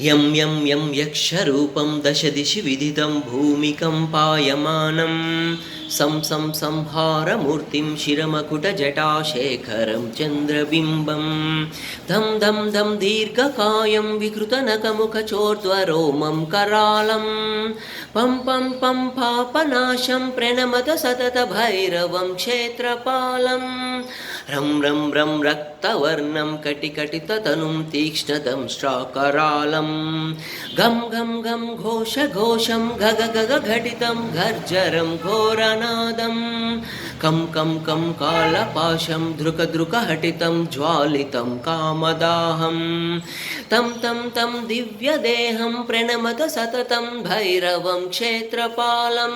यं यं यं यक्षरूपं दशदिशि विदितं भूमिकम्पायमानं सं सं संहारमूर्तिं शिरमकुटजटाशेखरं चन्द्रबिम्बं धं धं धं दीर्घकायं विकृतनकमुखचोर्ध्वरोमं करालं पं पं पं पापनाशं प्रणमत सततभैरवं क्षेत्रपालं रं रं रं रक्तवर्णं कटिकटिततनुं तीक्ष्णतं श्राकरालं गं गं गं घोषघोषं घग गग गग घटितं गर्जरं घोरनादं कं कं कं कालपाशं धृकधृकहटितं ज्वालितं कामदाहं तं तं तं दिव्यदेहं प्रणमत सततं भैरवं क्षेत्रपालं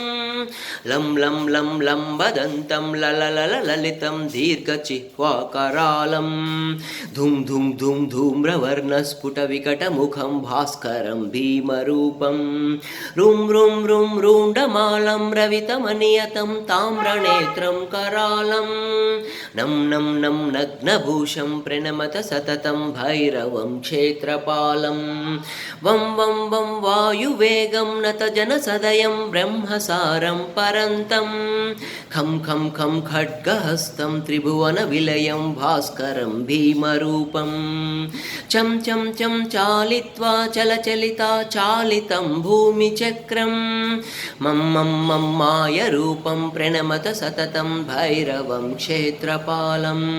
लं लं लं लम्बदन्तं लललललितं दीर्घचिह्वाकरालं धुं धुं धुं, धूम्रवर्णस्फुटविकटमुखं భాస్కరం భీమరూపం రుం రుం రుం రూండమాలం రవితమనియతం తామ్రనేత్రం కరాళం నం నం నం నగ్నభూషం ప్రణమత సతతం భైరవం క్షేత్రపాలం వం వం వం వాయువేగం నతజన సదయం బ్రహ్మసారం పరంతం ఖం ఖం ఖం ఖడ్గహస్తం త్రిభువన విలయం భాస్కరం భీమరూపం చం చం చం చాలిత్వా चलचलिता चालितं भूमिचक्रं। मं मं मं मायरूपं प्रणमत सततं भैरवं क्षेत्रपालम्